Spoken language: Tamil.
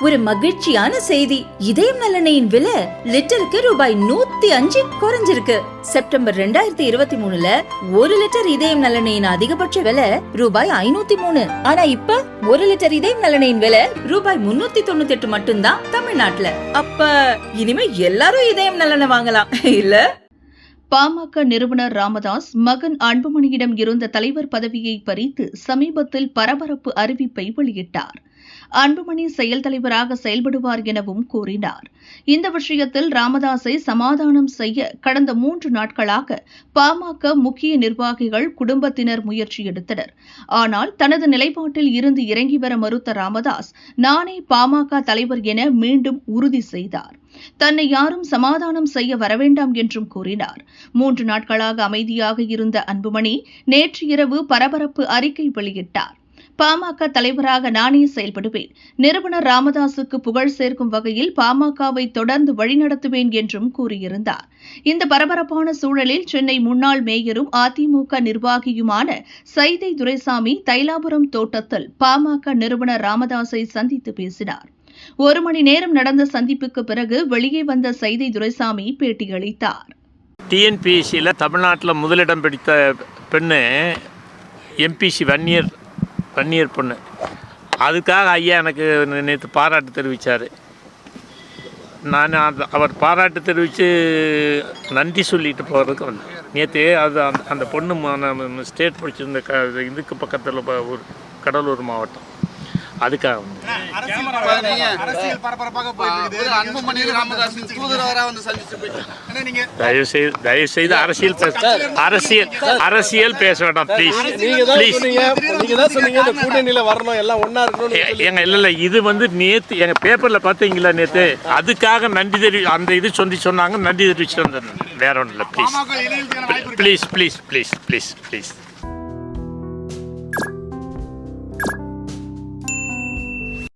ஒரு மகிழ்ச்சியான செய்தி. இதயம் நலனையின் விலை லிட்டருக்கு ரூபாய் நூத்தி அஞ்சு குறைஞ்சிருக்கு. செப்டம்பர் ரெண்டாயிரத்தி இருபத்தி மூணுல ஒரு லிட்டர் இதயம் நலனையின் அதிகபட்ச விலை ரூபாய் ஐநூத்தி மூணு. ஆனா இப்ப ஒரு லிட்டர் இதயம் நலனையின் விலை ரூபாய் முன்னூத்தி தொண்ணூத்தி எட்டு மட்டும்தான் தமிழ்நாட்டுல. அப்ப இனிமே எல்லாரும் இதயம் நலனை வாங்கலாம். இல்ல? பாமக நிறுவனர் ராமதாஸ் மகன் அன்புமணியிடம் இருந்த தலைவர் பதவியை பறித்து சமீபத்தில் பரபரப்பு அறிவிப்பை வெளியிட்டார். அன்புமணி செயல் தலைவராக செயல்படுவார் எனவும் கூறினார். இந்த விஷயத்தில் ராமதாஸை சமாதானம் செய்ய கடந்த மூன்று நாட்களாக பாமக முக்கிய நிர்வாகிகள் குடும்பத்தினர் முயற்சி எடுத்தனர். ஆனால் தனது நிலைப்பாட்டில் இருந்து இறங்கி வர மறுத்த ராமதாஸ் நானே பாமக தலைவர் என மீண்டும் உறுதி செய்தார். தன்னை யாரும் சமாதானம் செய்ய வரவேண்டாம் என்றும் கூறினார். மூன்று நாட்களாக அமைதியாக இருந்த அன்புமணி நேற்று இரவு பரபரப்பு அறிக்கை வெளியிட்டார். பாமக தலைவராக நானே செயல்படுவேன். நிறுவனர் ராமதாசுக்கு புகழ் சேர்க்கும் வகையில் பாமகவை தொடர்ந்து வழிநடத்துவேன் என்றும் கூறியிருந்தார். இந்த பரபரப்பான சூழலில் சென்னை முன்னாள் மேயரும் அதிமுக நிர்வாகியுமான சைதை துரைசாமி தைலாபுரம் தோட்டத்தில் பாமக நிறுவனர் ராமதாஸை சந்தித்து பேசினார். ஒரு மணி நேரம் நடந்த சந்திப்புக்கு பிறகு வெளியே வந்த சைதை துரைசாமி பேட்டியளித்தார். டிஎன்பிஎஸ்சியில் தமிழ்நாட்டில் முதலிடம் பிடித்த பெண்ணு எம்பிசி வன்னியர் பன்னீர் பொண்ணு. அதுக்காக ஐயா எனக்கு நேற்று பாராட்டு தெரிவித்தார் நான் அந்த அவர் பாராட்டு தெரிவித்து நன்றி சொல்லிட்டு போகிறதுக்கு வந்தேன். நேற்று அது அந்த அந்த பொண்ணு ஸ்டேட் படிச்சிருந்த க இதுக்கு பக்கத்தில் ஒரு கடலூர் மாவட்டம். அதுக்காக தயவு செய்து தயவு செய்து அரசியல் பேச அரசியல் அரசியல் பேச வேண்டாம் ப்ளீஸ் நீங்க தான் ப்ளீஸ் சொன்னீங்க நீங்க தான் சொன்னீங்க இந்த கூட்டணியில வரணும். எல்லாம் ஒண்ணா இருக்கணும் எங்க இல்ல இல்ல. இது வந்து நேத்து எங்க பேப்பர்ல பாத்தீங்களா நேத்து? அதுக்காக நன்றி தெரிவி அந்த இது சொல்லி சொன்னாங்க. நன்றி தெரிவிச்சு வந்தேன். வேற ஒன்றும் இல்லை please please please please please please